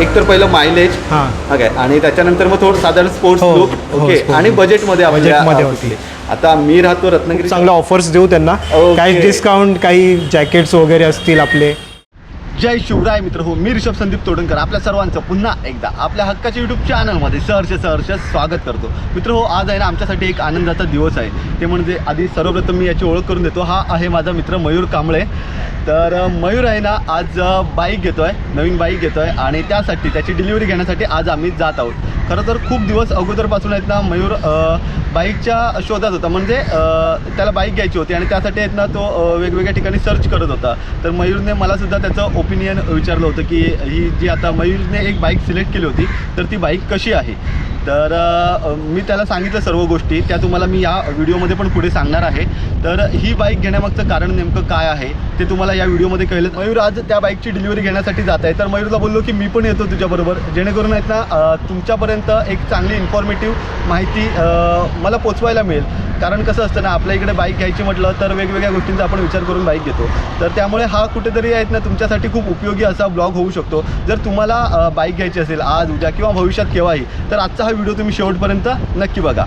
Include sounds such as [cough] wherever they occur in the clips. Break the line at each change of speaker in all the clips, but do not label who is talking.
एक तर पहिलं मायलेज
हां
आणि त्याच्यानंतर मग थोडं साधारण स्पोर्ट्स
हो,
लुक
हो,
ओके
sports
आणि
look.
बजेटमध्ये
होती.
आता मी राहतो रत्नागिरी
चांगल्या ऑफर्स देऊ त्यांना. काही डिस्काउंट काही जॅकेट्स वगैरे असतील आपले
जय शिवराय मित्र हो मी ऋषभ संदीप तोडणकर आपल्या सर्वांचं पुन्हा एकदा आपल्या हक्काच्या यूट्यूब चॅनलमध्ये सहर्ष सहर्ष स्वागत करतो. मित्र हो आज आहे ना आमच्यासाठी एक आनंदाचा दिवस आहे. ते म्हणजे आधी सर्वप्रथम मी याची ओळख करून देतो. हा आहे माझा मित्र मयूर कांबळे. तर मयूर आहे ना आज बाईक घेतो आहे नवीन बाईक घेतो आहे आणि त्यासाठी त्याची डिलिव्हरी घेण्यासाठी आज आम्ही जात आहोत. खरं तर खूप दिवस अगोदरपासून आहेत ना मयूर बाईकच्या शोधात होता. म्हणजे त्याला बाईक घ्यायची होती आणि त्यासाठी आहेत ना तो वेगवेगळ्या ठिकाणी सर्च करत होता. तर मयूरने मलासुद्धा त्याचं ओपिनियन विचारलं होतं की ही जी आता मयूरने एक बाईक सिलेक्ट केली होती तर ती बाईक कशी आहे? तर मी त्याला सांगितलं सर्व गोष्टी. त्या तुम्हाला मी या व्हिडिओमध्ये पण पुढे सांगणार आहे. तर ही बाईक घेण्यामागचं कारण नेमकं काय आहे ते तुम्हाला या व्हिडिओमध्ये कळलं. मयूर आज त्या बाईकची डिलिव्हरी घेण्यासाठी जात आहे. तर मयूरला बोललो की मी पण येतो तुझ्याबरोबर. जेणेकरून आहेत ना तुमच्यापर्यंत एक चांगली इन्फॉर्मेटिव्ह माहिती मला पोचवायला मिळेल. कारण कसं असतं ना आपल्या इकडे बाईक घ्यायची म्हटलं तर वेगवेगळ्या गोष्टींचा आपण विचार करून बाईक घेतो. तर त्यामुळे हा कुठेतरी आहेत ना तुमच्यासाठी खूप उपयोगी असा ब्लॉग होऊ शकतो. जर तुम्हाला बाईक घ्यायची असेल आज उद्या किंवा भविष्यात केव्हाही तर आजचा हा व्हिडिओ तुम्ही शेवटपर्यंत नक्की बघा.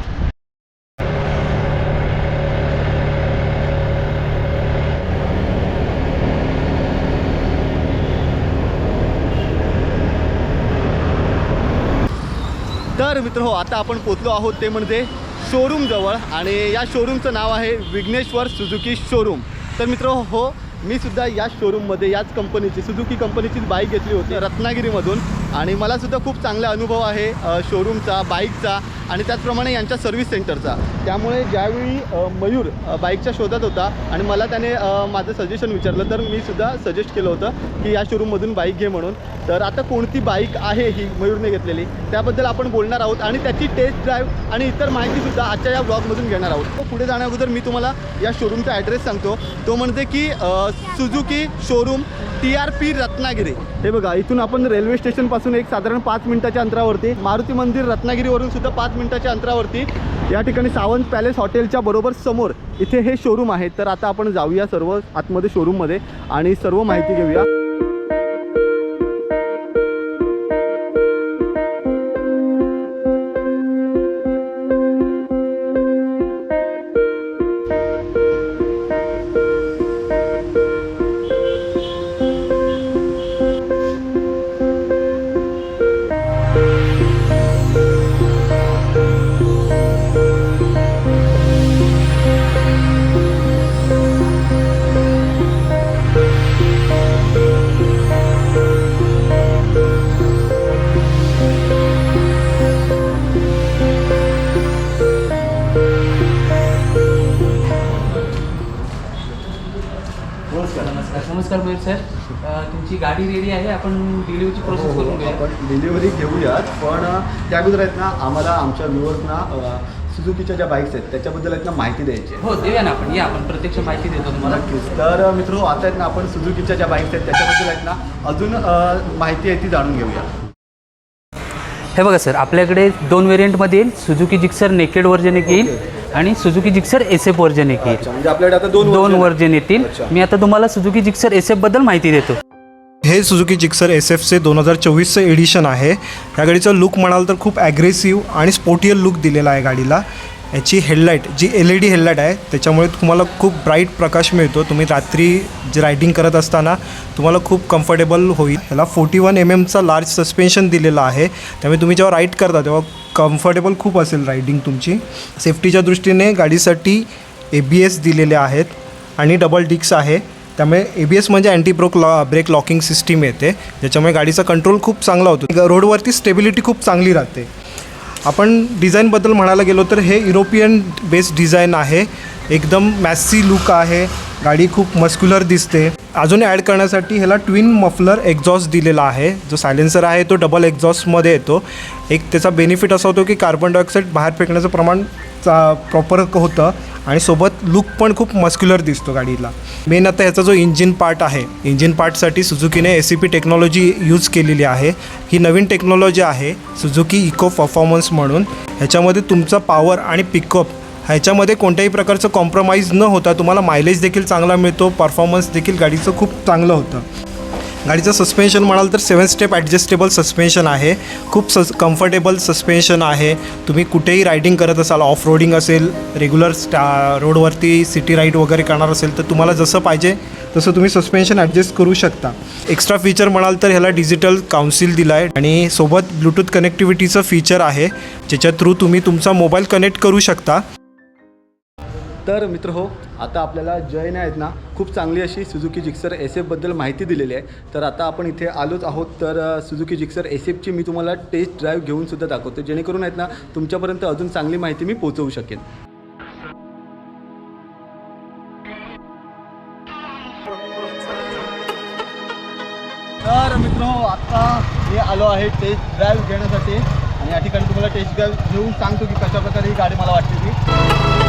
तर मित्र हो आता आपण पोचलो आहोत ते म्हणजे शोरूमजवळ आणि या शोरूमचं नाव आहे विघ्नेश्वर सुझुकी शोरूम तर मित्र हो, हो मी सुद्धा या शोरूममध्ये याच कंपनीची सुझुकी कंपनीचीच बाईक घेतली होती रत्नागिरीमधून. आणि मला सुद्धा खूप चांगला अनुभव आहे शोरूमचा बाईकचा आणि त्याचप्रमाणे यांच्या सर्व्हिस सेंटरचा त्यामुळे ज्यावेळी मयूर बाईकच्या शोधात होता आणि मला त्याने माझं सजेशन विचारलं तर मी सुद्धा सजेस्ट केलं होतं की या शोरूममधून बाईक घे म्हणून. तर आता कोणती बाईक आहे ही मयूरने घेतलेली? त्याबद्दल आपण बोलणार आहोत आणि त्याची टेस्ट ड्राईव्ह आणि इतर माहितीसुद्धा आजच्या या ब्लॉगमधून घेणार आहोत. तो पुढे जाण्याअगोदर मी तुम्हाला या शोरूमचा ॲड्रेस सांगतो. तो म्हणजे की Suzuki showroom T R P Ratnagiri. हे बघा इथून आपण रेल्वे स्टेशनपासून एक साधारण पाच मिनिटाच्या अंतरावरती मारुती मंदिर रत्नागिरीवरून सुद्धा पाच मिनिटाच्या अंतरावरती. या ठिकाणी सावंत पॅलेस हॉटेलच्या बरोबर समोर इथे हे शोरूम आहे. तर आता आपण जाऊया सर्व आतमध्ये शोरूममध्ये आणि सर्व माहिती घेऊया.
मयूर सर. तुमची गाडी रेडी आहे आपण डिलिव्हरीची प्रोसेस करून घेऊया.
हो, आपण डिलिव्हरी घेऊयात पण त्या अगोदर आहेत ना आम्हाला आमच्या व्ह्युअर्सना सुझुकीच्या ज्या बाईक्स आहेत त्याच्याबद्दल आहेत ना माहिती द्यायची
हो देऊया ना आपण या आपण प्रत्यक्ष माहिती देतो तुम्हाला.
नक्कीच. तर मित्र आता आहेत ना आपण सुझुकीच्या ज्या बाईक्स आहेत त्याच्याबद्दल आहेत ना अजून माहिती आहे ती जाणून घेऊया.
हे बघा सर आपल्याकडे दोन व्हेरियंटमध्ये येईल. सुझुकी जिक्सर नेकेड व्हर्जन एक येईल. आणि Suzuki Gixxer S F version एक येईल.
म्हणजे आपल्याकडे आता दोन
दोन व्हर्जन येतील. मी आता तुम्हाला सुझुकी जिक्सर एस एफबद्दल माहिती देतो.
हे सुझुकी जिक्सर एस एफचे दोन हजार चोवीसचं एडिशन आहे. या गाडीचं लुक म्हणाल तर खूप ॲग्रेसिव्ह आणि स्पोर्टियल लुक दिलेला आहे गाडीला. याची हेडलाईट जी एल ई डी हेडलाईट आहे त्याच्यामुळे तुम्हाला खूप ब्राईट प्रकाश मिळतो. तुम्ही रात्री जे रायडिंग करत असताना तुम्हाला खूप कम्फर्टेबल होईल. ह्याला फोर्टी वन एम एमचा लार्ज सस्पेन्शन दिलेलं आहे. त्यामुळे तुम्ही जेव्हा राईड करता तेव्हा कम्फर्टेबल खूप असेल रायडिंग तुमची. सेफ्टीच्या दृष्टीने गाडीसाठी ए बी एस दिलेले आहेत आणि डबल डिक्स आहे. त्यामुळे ए बी एस म्हणजे anti broke law brake locking system येते. ज्याच्यामुळे गाडीचा कंट्रोल खूप चांगला होतो. रोडवरती स्टेबिलिटी खूप चांगली राहते. आपण डिझाईनबद्दल म्हणायला गेलो तर हे युरोपियन बेस्ड डिझाईन आहे. एकदम मॅसी लुक आहे. गाडी खूप मस्क्युलर दिसते. अजून ॲड करण्यासाठी ह्याला ट्विन मफलर एक्झॉस्ट दिलेला आहे. जो सायलेन्सर आहे तो डबल एक्झॉस्टमध्ये येतो. एक त्याचा बेनिफिट असा होतो की कार्बन डायऑक्साईड बाहेर फेकण्याचं प्रमाण चा प्रॉपर होतं आणि सोबत लुक पण खूप मस्क्युलर दिसतो गाडीला. मेन आता ह्याचा जो इंजिन पार्ट आहे इंजिन पार्टसाठी सुझुकीने S C P technology use केलेली आहे. ही नवीन टेक्नॉलॉजी आहे सुझुकी इको परफॉर्मन्स म्हणून. ह्याच्यामध्ये तुमचा पॉवर आणि पिकअप ह्याच्यामध्ये कोणत्याही प्रकारचं कॉम्प्रोमाइज न होता तुम्हाला मायलेज देखील चांगला मिळतो परफॉर्मन्स देखील गाडीचं खूप चांगलं होतं. गाडीचं सस्पेन्शन म्हणाल तर सेवन स्टेप ॲडजस्टेबल सस्पेन्शन आहे. खूप सस कम्फर्टेबल सस्पेन्शन आहे. तुम्ही कुठेही रायडिंग करत असाल ऑफ रोडिंग असेल रेग्युलर स्टा रोडवरती सिटी राईड वगैरे करणार असेल तर तुम्हाला जसं पाहिजे तसं तुम्ही सस्पेन्शन ॲडजस्ट करू शकता. एक्स्ट्रा फीचर म्हणाल तर ह्याला डिजिटल काउन्सिल दिला आहे आणि सोबत ब्लूटूथ कनेक्टिव्हिटीचं फीचर आहे ज्याच्या थ्रू तुम्ही तुमचा मोबाईल कनेक्ट करू शकता.
तर मित्र हो आता आपल्याला जयने आहेत ना खूप चांगली अशी सुझुकी जिक्सर एस एफबद्दल माहिती दिलेली आहे. तर आता आपण इथे आलोच आहोत तर सुजुकी सुझुकी जिक्सर एस एफची मी तुम्हाला टेस्ट ड्राईव्ह घेऊन सुद्धा दाखवतो. जेणेकरून आहेत ना तुमच्यापर्यंत अजून चांगली माहिती मी पोहोचवू शकेन. तर मित्र हो, आता मी आलो आहे टेस्ट ड्राईव्ह घेण्यासाठी. आणि या ठिकाणी तुम्हाला टेस्ट ड्राईव्ह घेऊन सांगतो की कशा प्रकारे ही गाडी मला वाटते ती.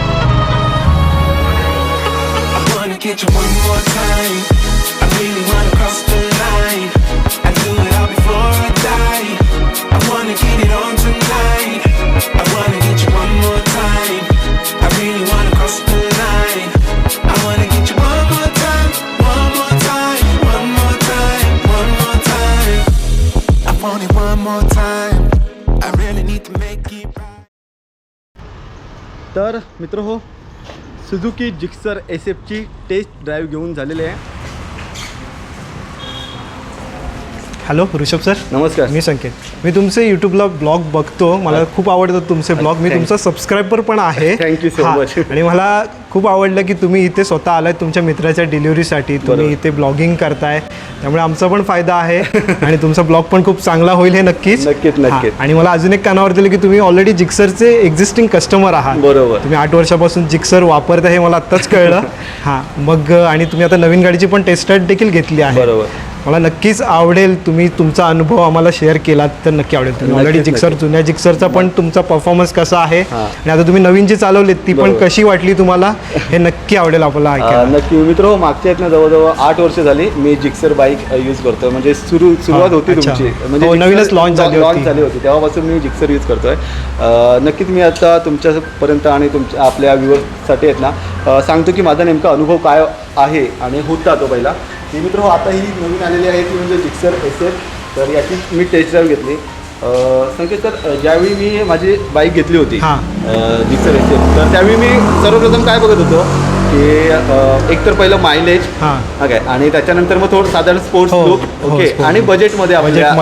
get you one more time. I really wanna cross the line. I do it all before I die. I wanna get it on tonight. I wanna get you one more time. I really wanna cross the line. I wanna get you one more time, one more time, one more time, one more time. I want it one more time. I really need to make it right.
तर मित्र हो Suzuki Gixxer S एफची test drive घेऊन झालेली आहे.
Hello Rishabh sir
नमस्कार.
मी संकेत. मी तुमचे यूट्यूबला blog बघतो. मला खूप आवडतात तुमचे ब्लॉग मी तुमचा सबस्क्रायबर पण आहे. [laughs]
So
हा,
much. [laughs]
आणि मला खूप आवडलं की तुम्ही इथे स्वतः आलाय तुमच्या मित्राच्या डिलिव्हरीसाठी तुम्ही. इथे ब्लॉगिंग करताय. त्यामुळे आमचा पण फायदा आहे. [laughs] आणि तुमचा ब्लॉग पण खूप चांगला होईल हे नक्कीच.
नक्कीच, नक्कीच.
आणि मला अजून एक कानावर दिलं की तुम्ही ऑलरेडी जिक्सरचे एक्झिस्टिंग कस्टमर आहात.
बरोबर.
तुम्ही आठ वर्षापासून जिक्सर वापरता हे मला आत्ताच कळलं. हां. मग आणि तुम्ही आता नवीन गाडीची पण टेस्ट देखील घेतली आहे.
बरोबर.
मला नक्कीच आवडेल. तुम्ही तुमचा अनुभव आम्हाला शेअर केलात तर नक्की आवडेल. तुम्ही ऑलरेडी जिक्सर. जुन्या जिक्सरचा पण तुमचा परफॉर्मन्स कसा आहे. आणि आता तुम्ही नवीन जी चालवलीत ती पण. कशी वाटली तुम्हाला? हे नक्की आवडेल आपल्याला ऐकायला.
नक्की. मित्र हो मागच्या आहेत ना जवळजवळ आठ वर्ष झाली मी जिक्सर बाईक यूज करतोय. म्हणजे सुरू सुरुवात होती. तुमची.
हो, नवीनच launch झाली
लॉन्च. झाली होती. तेव्हापासून मी जिक्सर यूज करतोय. नक्कीच मी आता तुमच्यापर्यंत आणि तुमच्या आपल्या व्ह्युअर्ससाठी आहेत ना सांगतो की माझा नेमका अनुभव काय आहे आणि होता तो पहिला ही मित्र हो आता ही नवीन आलेली आहे ती म्हणजे जिक्सर एस एफ तर याची मी टेस्ट ड्राईव्ह घेतली संकेत सर ज्यावेळी मी माझी बाईक घेतली होती
हां.
जिक्सर एस एफ तर त्यावेळी मी सर्वप्रथम काय बघत होतो की एक तर पहिलं मायलेज
हां.
ओके आणि त्याच्यानंतर मग थोडं साधारण स्पोर्ट्स लुक ओके आणि. बजेटमध्ये आपल्या.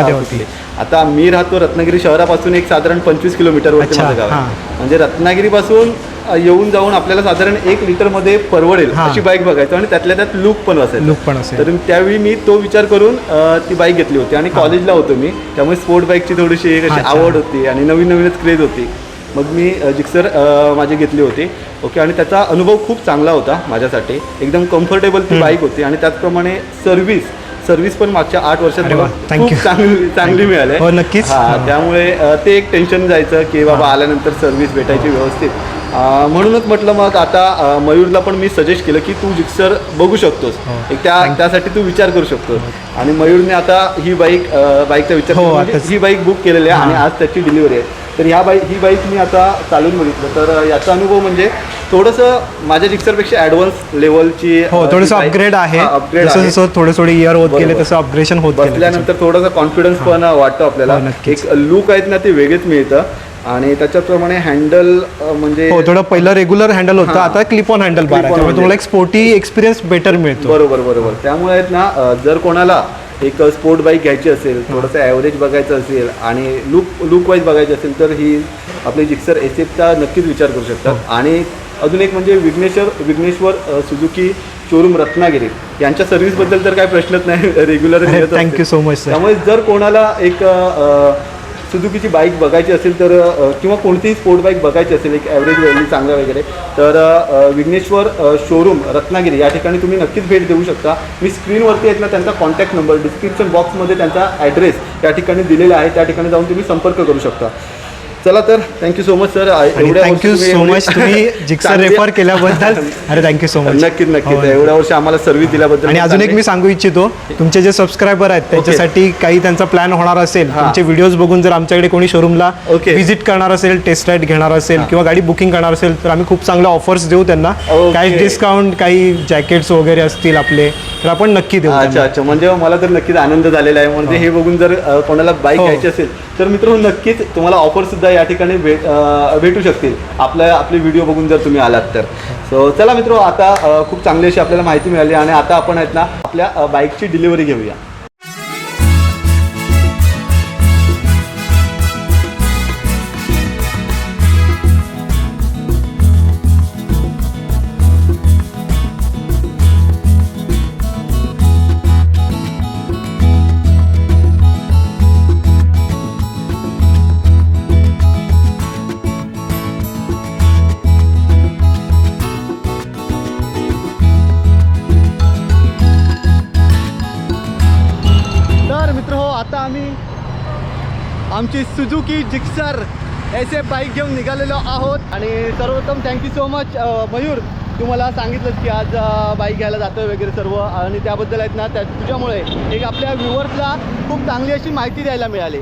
आता मी राहतो रत्नागिरी शहरापासून एक साधारण पंचवीस किलोमीटरवरती माझं गाव. म्हणजे रत्नागिरीपासून येऊन जाऊन आपल्याला साधारण एक लिटरमध्ये परवडेल
हां.
अशी बाईक बघायचो. आणि त्यातल्या त्यात लुक पण असेल.
लुक पण असेल.
तर त्यावेळी मी तो विचार करून अ, ती बाईक घेतली होती. आणि कॉलेजला होतो मी. त्यामुळे स्पोर्ट बाईकची थोडीशी एक अशी
अच्छा.
आवड होती. आणि नवीन नवीनच क्रेज होती. मग मी अ, जिक्सर अ, माझी घेतली होती. ओके? आणि त्याचा अनुभव खूप चांगला होता माझ्यासाठी. एकदम कम्फर्टेबल ती बाईक होती. आणि त्याचप्रमाणे सर्व्हिस सर्व्हिस पण मागच्या आठ वर्षात
अरे
मला
वा, thank
खूप
you.
चांगली चांगली मिळाली.
हो, नक्कीच.
हा
हां.
त्यामुळे अ, ते एक टेन्शन जायचं की बाबा आल्यानंतर सर्व्हिस भेटायची व्यवस्थित. म्हणूनच म्हटलं मग आता मयूरला पण मी सजेस्ट केलं की तू जिक्सर बघू शकतोस.
हो.
एक त्या त्यासाठी तू विचार करू शकतोस. आणि मयूरने आता ही बाईक बाईकचा विचार
हो,
म्हणजे. ही बाईक बुक केलेली आहे आणि
हां.
आज त्याची डिलिव्हरी आहे. तर ह्या बाईक ही बाईक मी आता चालून बघितलं. तर याचा अनुभव म्हणजे थोडंसं माझ्या जिक्सरपेक्षा ॲडव्हान्स लेवलची
हो थोडंसं अपग्रेड आहे.
अपग्रेड
थोडे थोडे इयर होत गेले. तसं अपग्रेशन होत गेलं
बसल्यानंतर थोडासा कॉन्फिडन्स पण वाटतो आपल्याला.
हो.
एक लुक आहेत ना ते वेगळेच मिळतं. आणि त्याच्याप्रमाणे हँडल म्हणजे
हो थोडं पहिलं रेग्युलर हँडल होतं.
हां.
आता क्लिप ऑन हँडल बार. त्यामुळे तुम्हाला. एक स्पोर्टी एक्सपिरियन्स बेटर मिळतो.
बरोबर बरोबर. त्यामुळे आहेत ना अ, जर कोणाला एक स्पोर्ट बाईक घ्यायची असेल थोडंसं ॲव्हरेज बघायचं असेल आणि लुक लुक वाईज बघायचं असेल तर ही आपली जिक्सर एस एफचा नक्कीच विचार करू. शकतात. आणि अजून एक म्हणजे विघ्नेश्वर विघ्नेश्वर अ, सुझुकी शोरूम रत्नागिरी. यांच्या सर्व्हिसबद्दल तर काय प्रश्नच नाही. [laughs] Regular [laughs]
Thank you so much, sir.
त्यामुळे जर कोणाला एक अ, सुझुकीची बाईक बघायची असेल तर किंवा कोणतीही स्पोर्ट बाईक बघायची असेल एक ॲव्हरेज व्हॅल्यू चांगलं वगैरे तर विघ्नेश्वर शोरूम रत्नागिरी या ठिकाणी तुम्ही नक्कीच भेट देऊ शकता. मी स्क्रीनवरती आहेत ना त्यांचा कॉन्टॅक्ट नंबर डिस्क्रिप्शन बॉक्समध्ये त्यांचा ॲड्रेस त्या ठिकाणी दिलेला आहे. त्या ठिकाणी जाऊन तुम्ही संपर्क करू शकता. चला तर thank you so much
sir thank you so much तुम्ही [laughs] जिक्सर रेफर केल्याबद्दल [laughs] अरे थँक्यू सो मच
नक्कीच नक्कीच
हो.
एवढ्या वर्ष आम्हाला सर्व्हिस दिल्याबद्दल
आणि अजून एक मी सांगू इच्छितो तुमचे जे सबस्क्रायबर आहेत त्यांच्यासाठी काही त्यांचा प्लॅन होणार असेल
हा.
तुमचे व्हिडिओज बघून जर आमच्याकडे कोणी शोरूमला. व्हिजिट करणार असेल टेस्ट राईड घेणार असेल किंवा गाडी बुकिंग करणार असेल तर आम्ही खूप चांगल्या ऑफर्स देऊ त्यांना. काही डिस्काउंट काही जॅकेट्स वगैरे असतील आपले तर आपण नक्की देऊ
अच्छा. अच्छा म्हणजे मला तर नक्कीच आनंद झालेला आहे म्हणजे हे बघून जर कोणाला बाईक
हो.
घ्यायची असेल तर मित्र नक्कीच तुम्हाला ऑफर सुद्धा या ठिकाणी भेट भेटू शकतील. आपल्या आपले व्हिडिओ बघून जर तुम्ही आलात तर. सो चला मित्र आता खूप चांगली अशी आपल्याला माहिती मिळाली आणि आता आपण आहेत ना आपल्या बाईकची डिलिव्हरी घेऊया. आमची Suzuki Gixxer S F bike घेऊन निघालेलो आहोत. आणि सर्वप्रथम थँक्यू सो मच मयूर. तुम्हाला सांगितलं की आज बाईक घ्यायला जातोय वगैरे सर्व. आणि त्याबद्दल आहेत ना त्या तुझ्यामुळे एक आपल्या व्ह्युअर्सला खूप चांगली अशी माहिती द्यायला मिळाली.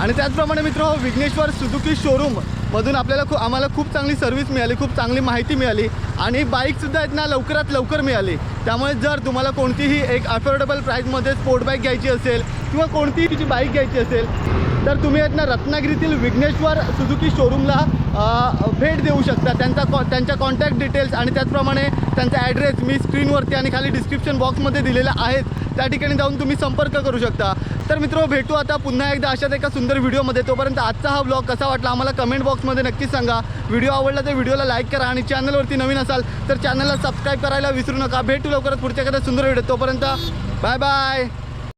आणि त्याचप्रमाणे मित्र हो विघ्नेश्वर सुझुकी शोरूम मधून आपल्याला खूप आम्हाला खूप चांगली सर्व्हिस मिळाली खूप चांगली माहिती मिळाली. आणि बाईकसुद्धा आहेत ना लवकरात लवकर मिळाली. त्यामुळे जर तुम्हाला कोणतीही एक अफोर्डेबल प्राईजमध्ये स्पोर्ट बाईक घ्यायची असेल किंवा कोणतीही तुझी बाईक घ्यायची असेल तर तुम्ही आहेत ना रत्नागिरीतील विघ्नेश्वर सुझुकी शोरूमला भेट देऊ शकता. त्यांचा कॉ त्यांच्या कॉन्टॅक्ट डिटेल्स आणि त्याचप्रमाणे त्यांचा ॲड्रेस मी स्क्रीनवरती आणि खाली डिस्क्रिप्शन बॉक्समध्ये दिलेला आहेत त्या ठिकाणी जाऊन तुम्ही संपर्क करू शकता. तर मित्र भेटू आता पुन्हा एकदा अशाच एका सुंदर व्हिडिओमध्ये तोपर्यंत आजचा हा ब्लॉग कसा वाटला आम्हाला कमेंट बॉक्समध्ये नक्कीच सांगा. व्हिडिओ आवडला तर व्हिडिओला लाईक करा आणि चॅनलवरती नवीन असाल तर चॅनलला सबस्क्राईब करायला विसरू नका. भेटू लवकरच पुढच्या एखाद्या सुंदर व्हिडिओ तोपर्यंत बाय बाय